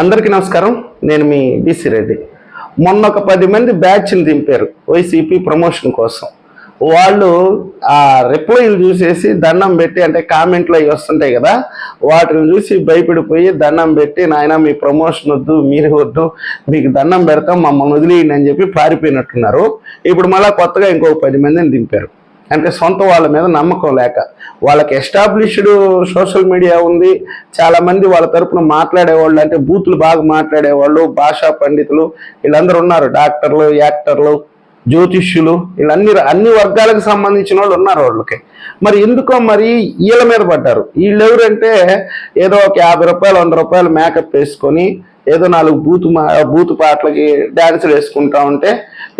అందరికీ నమస్కారం. నేను మీ బీసీ రెడ్డి. మొన్న ఒక పది మంది బ్యాచ్ని దింపారు వైసీపీ ప్రమోషన్ కోసం. వాళ్ళు ఆ రిప్లైలు చూసేసి దండం పెట్టి అంటే కామెంట్లు అవి వస్తుంటాయి కదా వాటిని చూసి భయపడిపోయి దండం పెట్టి నాయన మీ ప్రమోషన్ వద్దు మీరు వద్దు మీకు దండం పెడతాం మమ్మల్ని వదిలేయండి అని చెప్పి పారిపోయినట్టున్నారు. ఇప్పుడు మళ్ళీ కొత్తగా ఇంకొక పది మందిని దింపారు. అంటే సొంత వాళ్ళ మీద నమ్మకం లేక. వాళ్ళకి ఎస్టాబ్లిష్డ్ సోషల్ మీడియా ఉంది. చాలామంది వాళ్ళ తరపున మాట్లాడేవాళ్ళు అంటే బూతులు బాగా మాట్లాడేవాళ్ళు భాషా పండితులు. వీళ్ళందరూ ఉన్నారు. డాక్టర్లు యాక్టర్లు జ్యోతిష్యులు. వీళ్ళన్ని అన్ని వర్గాలకు సంబంధించిన వాళ్ళు ఉన్నారు వాళ్ళకి. మరి ఎందుకో మరి వీళ్ళ మీద పడ్డారు. వీళ్ళు ఎవరంటే ఏదో ఒక యాభై రూపాయలు వంద రూపాయలు మేకప్ వేసుకొని ఏదో నాలుగు బూతు మా బూతు పాటలకి డ్యాన్సులు వేసుకుంటా ఉంటే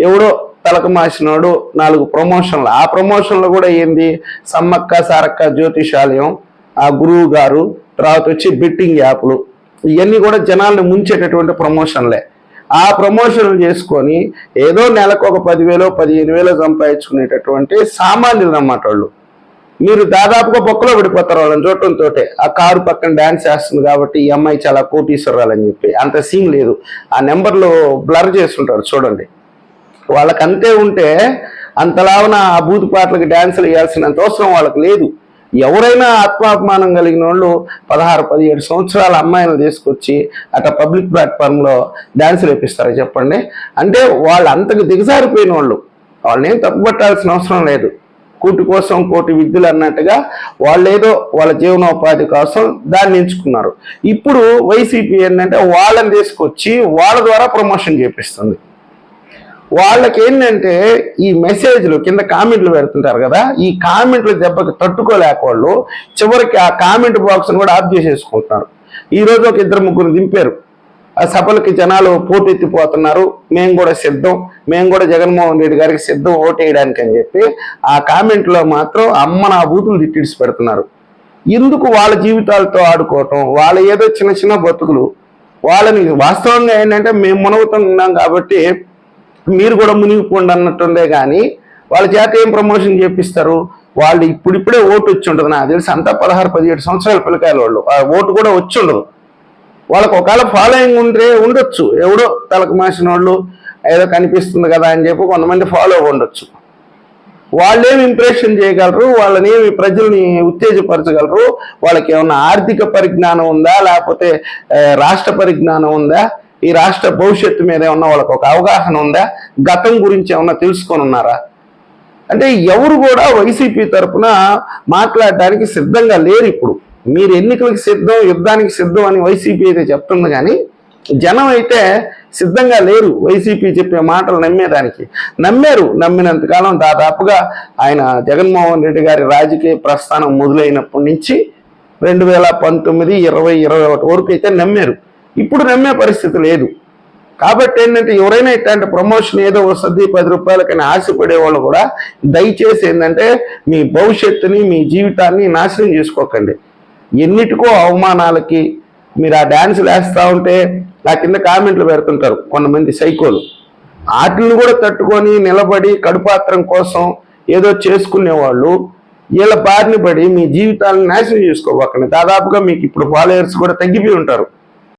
ఎవడో తలకు మాసినోడు నాలుగు ప్రమోషన్లు. ఆ ప్రమోషన్లు కూడా ఏంది? సమ్మక్క సారక్క జ్యోతిషాలయం ఆ గురువు గారు తర్వాత వచ్చి బిట్టింగ్ యాప్లు. ఇవన్నీ కూడా జనాల్ని ముంచేటటువంటి ప్రమోషన్లే. ఆ ప్రమోషన్లు చేసుకొని ఏదో నెలకు ఒక పదివేలో పదిహేను వేలో సంపాదించుకునేటటువంటి సామాన్యులు అన్నమాట వాళ్ళు. మీరు దాదాపుగా బొక్కలో పడిపోతారు వాళ్ళని చూడటంతో ఆ కారు పక్కన డ్యాన్స్ చేస్తుంది కాబట్టి ఈ అమ్మాయి చాలా కోటీశ్వరాలని చెప్పి. అంత సీన్ లేదు. ఆ నెంబర్లో బ్లర్ చేస్తుంటారు చూడండి. వాళ్ళకంతే ఉంటే అంతలావున ఆ బూతు పాటలకు డ్యాన్సులు వేయాల్సినంత అవసరం వాళ్ళకి లేదు. ఎవరైనా ఆత్మాభిమానం కలిగిన వాళ్ళు పదహారు పదిహేడు సంవత్సరాల అమ్మాయిలను తీసుకొచ్చి అట్లా పబ్లిక్ ప్లాట్ఫామ్లో డ్యాన్సులు వేపిస్తారు చెప్పండి. అంటే వాళ్ళు అంతకు దిగజారిపోయిన వాళ్ళు. వాళ్ళని ఏం తప్పుపట్టాల్సిన అవసరం లేదు. కూటి కోసం కోటి విద్యలు అన్నట్టుగా వాళ్ళు ఏదో వాళ్ళ జీవనోపాధి కోసం దాన్ని ఎంచుకున్నారు. ఇప్పుడు వైసీపీ ఏంటంటే వాళ్ళని తీసుకొచ్చి వాళ్ళ ద్వారా ప్రమోషన్ చేపిస్తుంది. వాళ్ళకి ఏంటంటే ఈ మెసేజ్లు కింద కామెంట్లు పెడుతుంటారు కదా ఈ కామెంట్లు దెబ్బకి తట్టుకోలేక వాళ్ళు చివరికి ఆ కామెంట్ బాక్స్ని కూడా ఆఫ్ చేసేసుకుంటున్నారు. ఈ ఒక ఇద్దరు ముగ్గురు దింపారు. ఆ సభలకి జనాలు పోటెత్తిపోతున్నారు. మేము కూడా సిద్ధం. మేము కూడా జగన్మోహన్ రెడ్డి గారికి సిద్ధం ఓటేయడానికి అని చెప్పి ఆ కామెంట్లో మాత్రం అమ్మ నా బూతులు తిట్టిడిసి పెడుతున్నారు ఎందుకు వాళ్ళ జీవితాలతో ఆడుకోవటం? వాళ్ళ ఏదో చిన్న చిన్న బతుకులు. వాళ్ళని వాస్తవంగా ఏంటంటే మేము మునగుతున్నాం కాబట్టి మీరు కూడా మునిగిపోండి అన్నట్టుందే కానీ వాళ్ళ చేత ఏం ప్రమోషన్ చేపిస్తారు? వాళ్ళు ఇప్పుడిప్పుడే ఓటు వచ్చి ఉంటుంది. నాకు తెలిసి అంతా పదహారు పదిహేడు సంవత్సరాల పిల్లకాయల వాళ్ళు. ఆ ఓటు కూడా వచ్చి ఉండదు. వాళ్ళకు ఒకవేళ ఫాలోయింగ్ ఉంటే ఉండొచ్చు. ఎవడో తలకు మాసిన వాళ్ళు ఏదో కనిపిస్తుంది కదా అని చెప్పి కొంతమంది ఫాలో ఉండొచ్చు. వాళ్ళేమి ఇంప్రెషన్ చేయగలరు? వాళ్ళని ఏమి ప్రజల్ని ఉత్తేజపరచగలరు? వాళ్ళకి ఏమన్నా ఆర్థిక పరిజ్ఞానం ఉందా? లేకపోతే రాష్ట్ర పరిజ్ఞానం ఉందా? ఈ రాష్ట్ర భవిష్యత్తు మీద ఏమన్నా వాళ్ళకి ఒక అవగాహన ఉందా? గతం గురించి ఏమన్నా తెలుసుకొని ఉన్నారా? అంటే ఎవరు కూడా వైసీపీ తరపున మాట్లాడడానికి సిద్ధంగా లేరు ఇప్పుడు. మీరు ఎన్నికలకు సిద్ధం యుద్ధానికి సిద్ధం అని వైసీపీ అయితే చెప్తుంది కానీ జనం అయితే సిద్ధంగా లేరు వైసీపీ చెప్పే మాటలు నమ్మేదానికి. నమ్మారు నమ్మినంతకాలం దాదాపుగా ఆయన జగన్మోహన్ రెడ్డి గారి రాజకీయ ప్రస్థానం మొదలైనప్పటి నుంచి రెండు వేల పంతొమ్మిది ఇరవై ఇరవై ఒకటి వరకు అయితే నమ్మారు. ఇప్పుడు నమ్మే పరిస్థితి లేదు. కాబట్టి ఏంటంటే ఎవరైనా ఇట్లాంటి ప్రమోషన్ ఏదో వస్తుంది పది రూపాయలకని ఆశపడే వాళ్ళు కూడా దయచేసి ఏంటంటే మీ భవిష్యత్తుని మీ జీవితాన్ని నాశనం చేసుకోకండి. ఎన్నిటికో అవమానాలకి మీరు ఆ డ్యాన్సులు వేస్తూ ఉంటే నా కింద కామెంట్లు పెడుతుంటారు కొంతమంది సైకోలు. వాటిని కూడా తట్టుకొని నిలబడి కడుపాత్రం కోసం ఏదో చేసుకునేవాళ్ళు వీళ్ళ బారిన పడి మీ జీవితాలను నాశనం చేసుకోబోకండి దాదాపుగా మీకు ఇప్పుడు ఫాలోయర్స్ కూడా తగ్గిపోయి ఉంటారు.